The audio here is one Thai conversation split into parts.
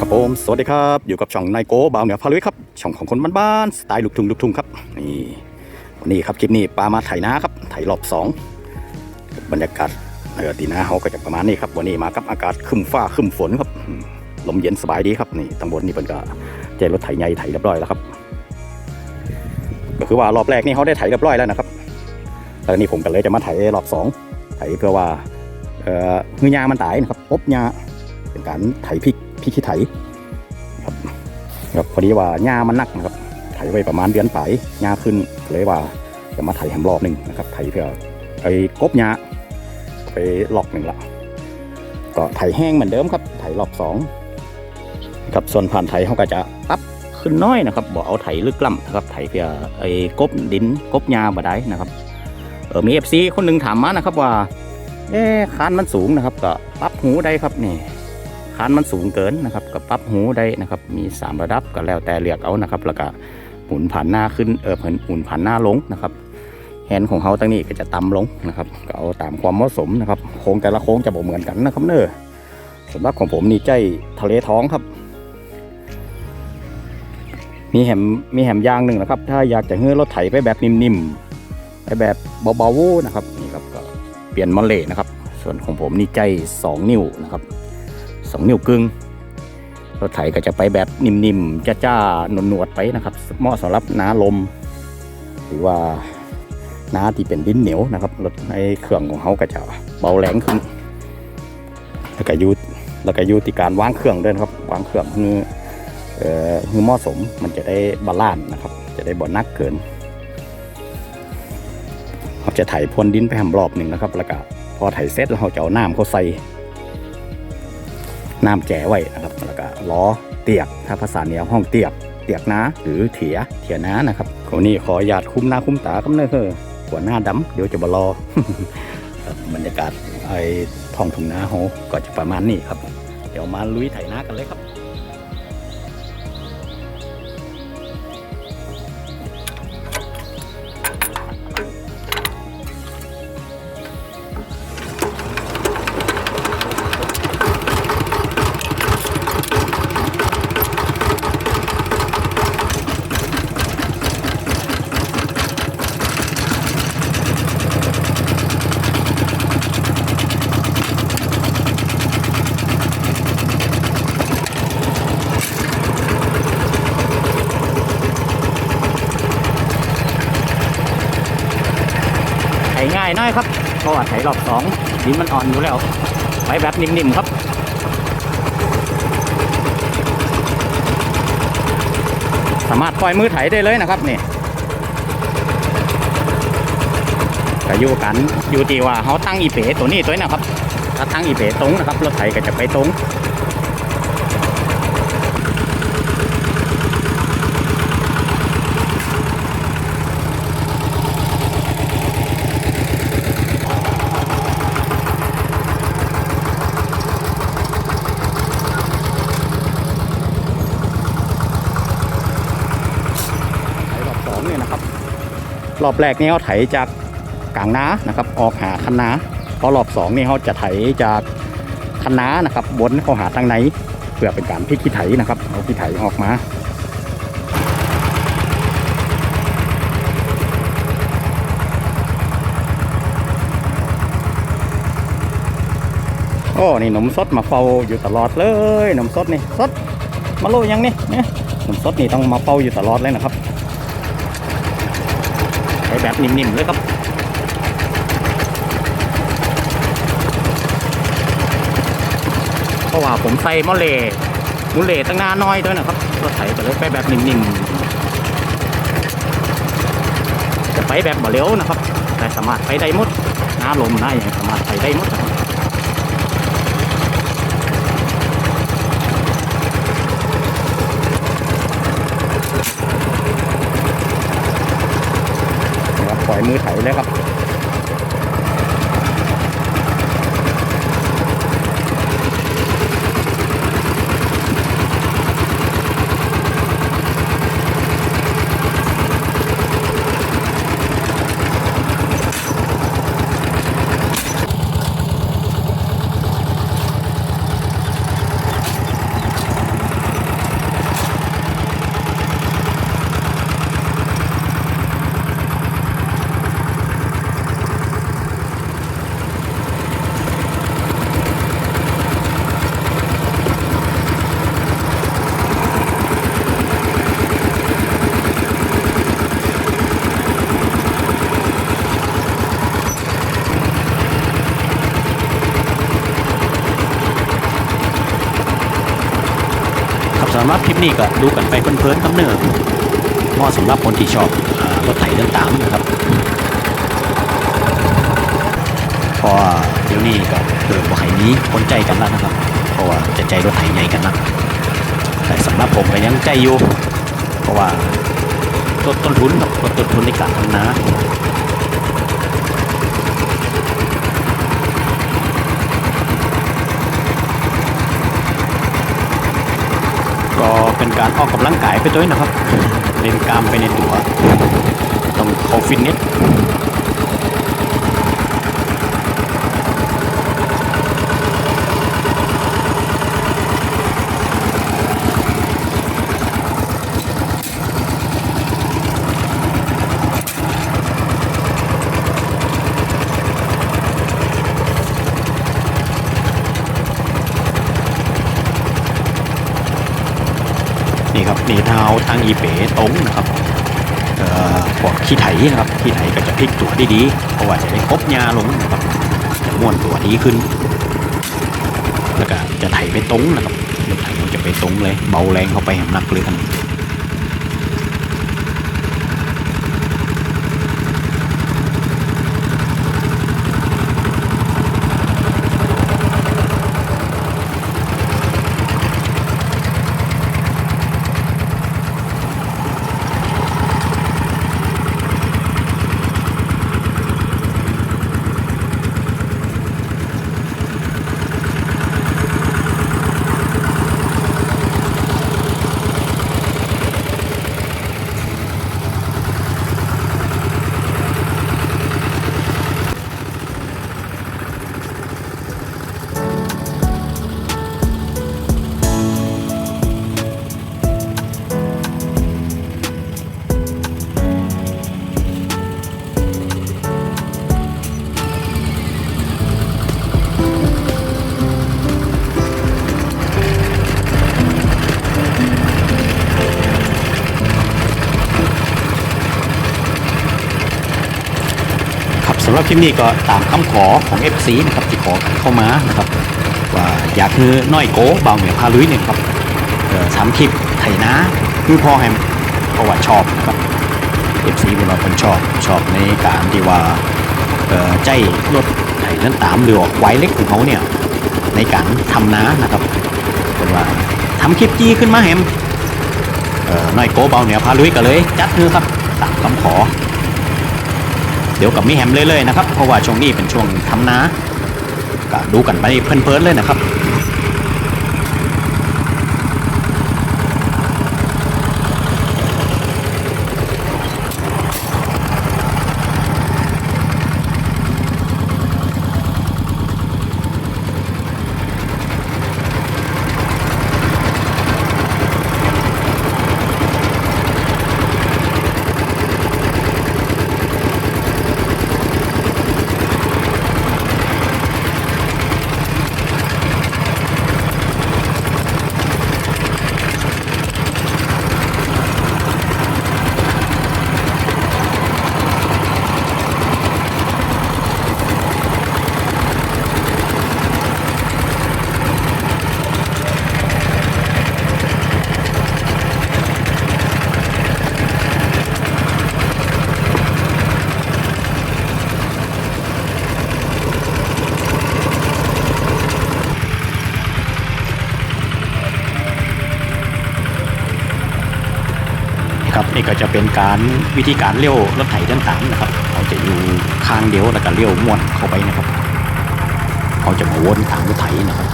ครับผมสวัสดีครับ อยู่กับช่องนายโกบาวเหนือพาลุยครับ ช่องของคนบ้านๆสไตล์ลูกทุ่งลูกทุ่งครับ นี่วันนี้ครับคลิปนี้ปลามาไถนาครับ ไถรอบสองบรรยากาศเออตีนาเขาก็จะประมาณนี้ครับ วันนี้มากับอากาศคึมฟ้าคึมฝนครับลมเย็นสบายดีครับนี่ตำบลนี่เป็นก็ใจรถไถใหญ่ไถเรียบร้อยแล้วครับ ก็คือว่ารอบแรกนี่เขาได้ไถเรียบร้อยแล้วนะครับแล้วนี่ผมก็เลยจะมาไถรอบสองไถเพื่อว่าเอ่อมือยามันตายนะครับปบยาเป็นการไถพริก พริกขี้ไถครับครับพอดีว่าหญ้ามันหนักนะครับ ไถไว้ประมาณเดือนปลายหญ้าขึ้นเลยว่าจะมาไถแฮมรอบหนึ่งนะครับ ไถเพื่อไปกบหญ้าไปหลอกหนึ่งละก็ไถแห้งเหมือนเดิมครับ ไถรอบสองครับส่วนผ่านไถเขาก็จะปรับขึ้นน้อยนะครับบอกเอาไถลึกล่ำนะครับไถเพื่อไอ้กบดินกบหญ้าบ่ได้นะครับเออมีเอฟซีคนหนึ่งถามมานะครับว่าเอ๊คานมันสูงนะครับ ก็ปรับหูได้ครับนี่ คานมันสูงเกินนะครับก็ปรับหูได้นะครับ มี 3 ระดับก็แล้วแต่เลือกเอานะครับ แล้วก็หมุนผ่านหน้าขึ้นเออหมุนผ่านหน้าลงนะครับแฮนด์ของเขาตั้งนี้ก็จะต่ำลงนะครับ ก็เอาตามความเหมาะสมนะครับโค้งแต่ละโค้งจะบ่เหมือนกันนะครับเนอะสำหรับของผมนี่ใจทะเลท้องครับ มีแหมมีแหมยางหนึ่งนะครับ ถ้าอยากจะเฮือรถไถไปแบบนิ่มๆไปแบบเบาๆนะครับนี่ครับก็เปลี่ยนมอลเล่นะครับ ส่วนของผมนี่ใจ 2 นิ้วนะครับ สองนิ้วกึ่งรถไถก็จะไปแบบนิ่มๆจ้าๆหนวดๆไปนะครับ เหมาะสำหรับน้าลม หรือว่าน้าที่เป็นดินเหนียวนะครับรถในเครื่องของเขาก็จะเบาแรงขึ้น แล้วก็อยูแล้วก็ยูที่การวางเครื่องด้วยครับวางเครื่องคือเอ่อคือเหมาะสมมันจะได้บาลานซ์นะครับ จะได้บ่นักเกินเราจะไถพรวนดินไปทำรอบหนึ่งนะครับ แล้วก็พอไถเสร็จแล้วเราจะเอาน้ำเขาใส่ น้ำแจ๋ไว้นะครับแล้วก็ล้อเตียกถ้าภาษาเหนือห้องเตียกเตียกน้าหรือเถียเถียน้านะครับคนนี้ขอหยาดคุ้มหน้าคุ้มตาครับเนิดเฮ้อหัวหน้าดำเดี๋ยวจะบรอบรรยากาศไอ้ท้องถุงนาโหก็จะประมาณนี้ครับ เดี๋ยวมาลุยไถนากันเลยครับ ถง่ายน้อยครับเพราะว่าไถรอบสองดินมันอ่อนอยู่แล้วไปแบบนิ่มๆครับสามารถปล่อยมือไถได้เลยนะครับนี่ก็อยู่กันอยู่ที่ว่าเขาตั้งอีเป๋ตัวนี้ตัวนี้นะครับ ถ้าตั้งอีเป๋ตรงนะครับรถไถก็จะไปตรง ไถรอบสองเนี่ยนะครับ รอบแรกนี่เขาไถจากกลางนานะครับ ออกหาคันนาพอรอบสองนี่เขาจะไถจากคันนานะครับบนเข้าหาทางในเพื่อเป็นการพลิกขี้ไถนะครับเอาขี้ไถออกมาโอ้นี่หนมสดมาเฝ้าอยู่ตลอดเลยหนมสดนี่สดมาโลยังนี่เนี่ยหนมสดนี่ต้องมาเฝ้าอยู่ตลอดเลยนะครับ แบบนิ่มๆเลยครับเพราะว่าผมใส่มอเลมุเลตั้งหน้าน้อยด้วยนะครับรถไถไปเลยไปแบบนิ่มๆจะไปแบบบ่เร็วนะครับ แต่สามารถไปได้หมดหน้าลมหน้าอย่างสามารถไปได้หมดนะครับ นะครับปล่อยมือไถเลยครับ นี้ก็ดูกันไปเพลินๆครับเนอะเหมาะสำหรับคนที่ชอบรถไถเดินตามนะครับเพราะว่าเดี๋ยวนี้ก็เกิดบ่ให้นี้คนใจกันแล้วนะครับ เพราะว่าจะใจรถไถใหญ่กันนะแต่สำหรับผมก็ยังใจอยู่ เพราะว่าต้นทุนกับต้นทุนในการทำนา ก็เป็นการออกกำลังกายไปด้วยนะครับ เล่นกล้ามไปในตัว ต้องเข้าฟิตเนส นี่ครับนี่ เอาทางอีเป๋ตรงนะครับเอ่อพวกขี้ไถนะครับขี้ไถก็จะพลิกตัวได้ดีเพราะว่าจะได้ครบยาลงนะครับจะม้วนตัวดีขึ้น แล้วก็จะไถไปตรงนะครับรถไถมันจะไปตรงเลย เบาแรงเข้าไปให้มันหนักเลยกัน คลิปนี้ก็ตามคำขอของ FC นะครับที่ขอเข้ามานะครับว่าอยากคือน้อยโก้เบาเหนียวพาลุยเนี่ยครับเอ่อทำคลิปไถนาคือพอแฮมเพราะว่าชอบนะครับ FC เป็นว่าคนชอบชอบในการที่ว่าเอ่อใจรถไถนั้นตามหรือว่าไว้เล็กของเขาเนี่ยในการทำนานะครับเป็นว่าทำคลิปจี้ขึ้นมาแฮมน้อยโก้เบาเหนียวพาลุยก็เลย จัดคือครับตามคำขอ เดี๋ยวกับมีแฮมเลยๆนะครับ เพราะว่าช่วงนี้เป็นช่วงทำนาก็ดูกันไปเพลินๆเลยนะครับ จะเป็นการวิธีการเลี้ยวรถไถด้านตามนะครับเขาจะอยู่ข้างเดียวแล้วก็เลี้ยวม้วนเข้าไปนะครับเขาจะมาวนตามรถไถนะครับ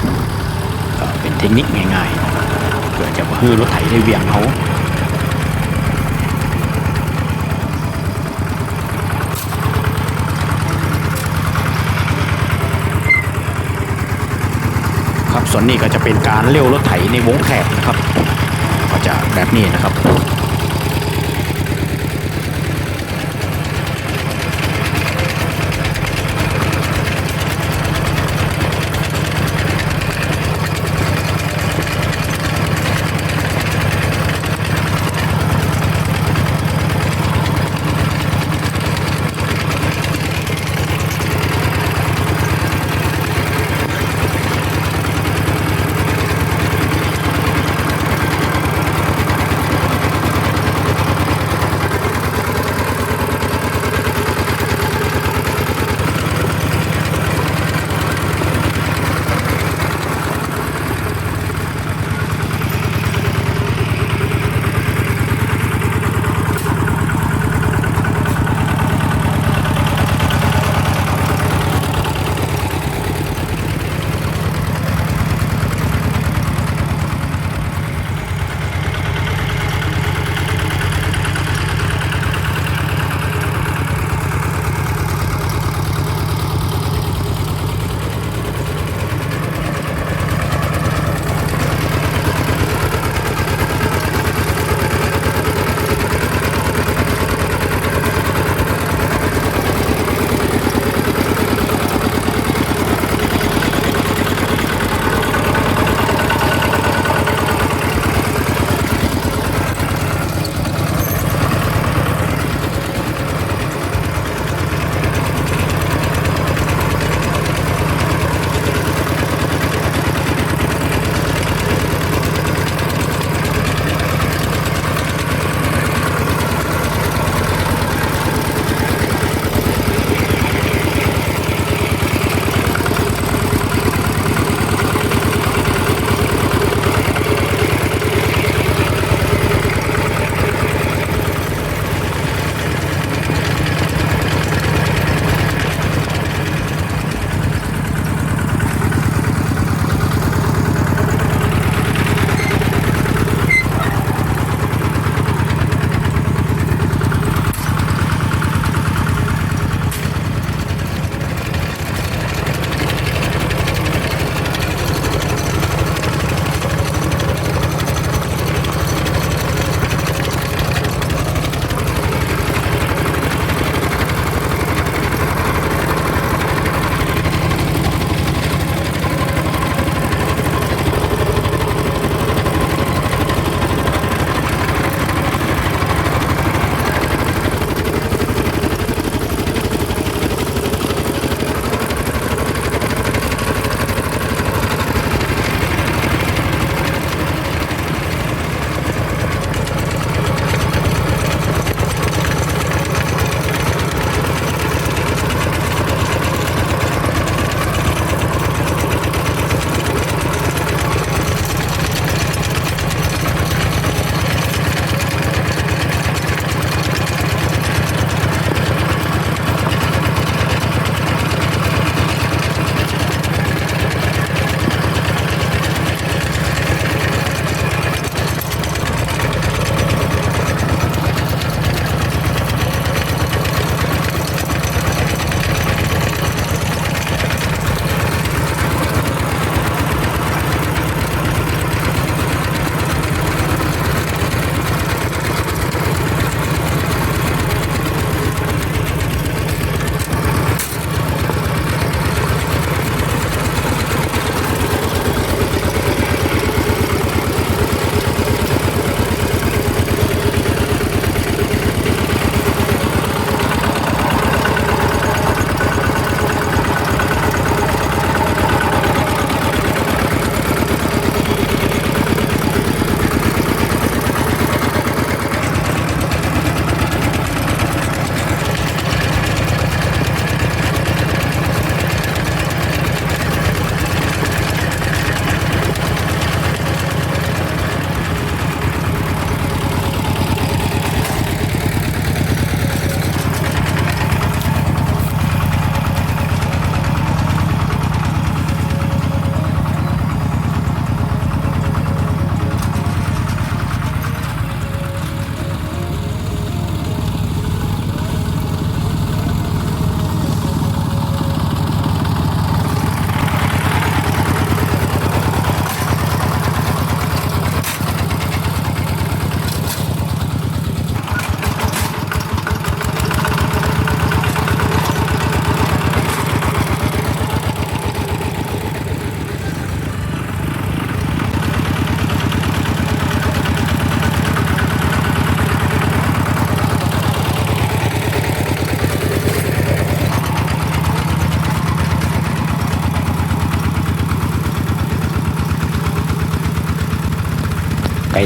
ก็เป็นเทคนิคง่ายๆเพื่อจะมาให้รถไถได้เวียงเขาครับส่วนนี้ก็จะเป็นการเลี้ยวรถไถในวงแคบนะครับ ก็จะแบบนี้นะครับ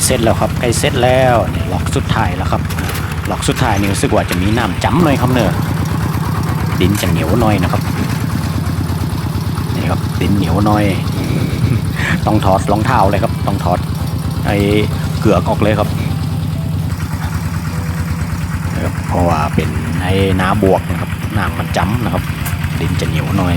เสร็จแล้วครับใกล้เสร็จแล้วนี่ล็อกสุดท้ายแล้วครับล็อกสุดท้ายนี่รู้สึกว่าจะมีน้ำจ้ำหน่อยครับเนอะดินจะเหนียวหน่อยนะครับนี่ครับดินเหนียวหน่อย ต้องถอดรองเท้าเลยครับ ต้องถอดไอ้เกือกออกเลยครับนะครับเพราะว่าเป็นไอ้น้ำบวกนะครับน้ำมันจ้ำนะครับ ดินจะเหนียวหน่อย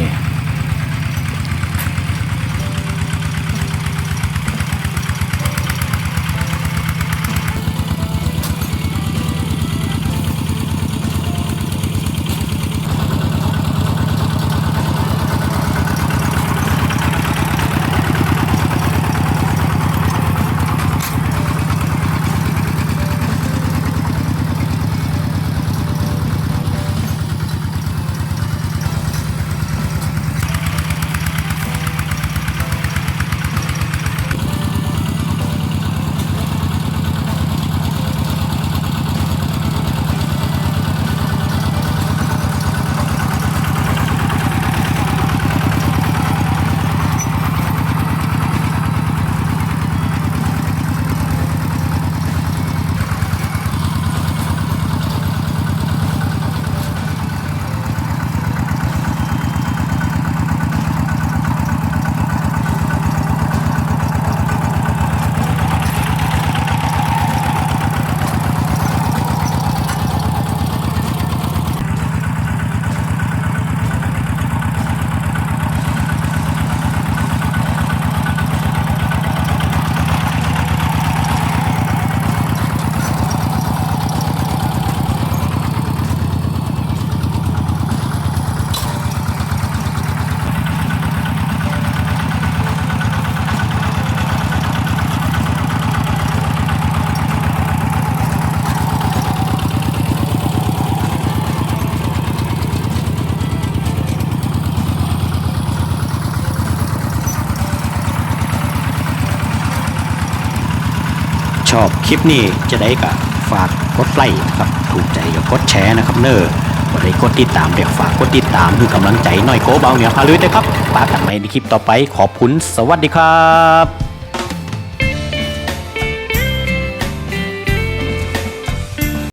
อบคลิปนี้จะได้ก็ฝากกดไลค์นะครับถูกใจก็กดแชร์นะครับเนอวันนี้กดติดตามเดี๋ยวฝากกดติดตามคือกำลังใจหน่อยโกเบาเหนียวพาลุยนะครับปากันใหม่ในคลิปต่อไปขอบคุณสวัสดีครับ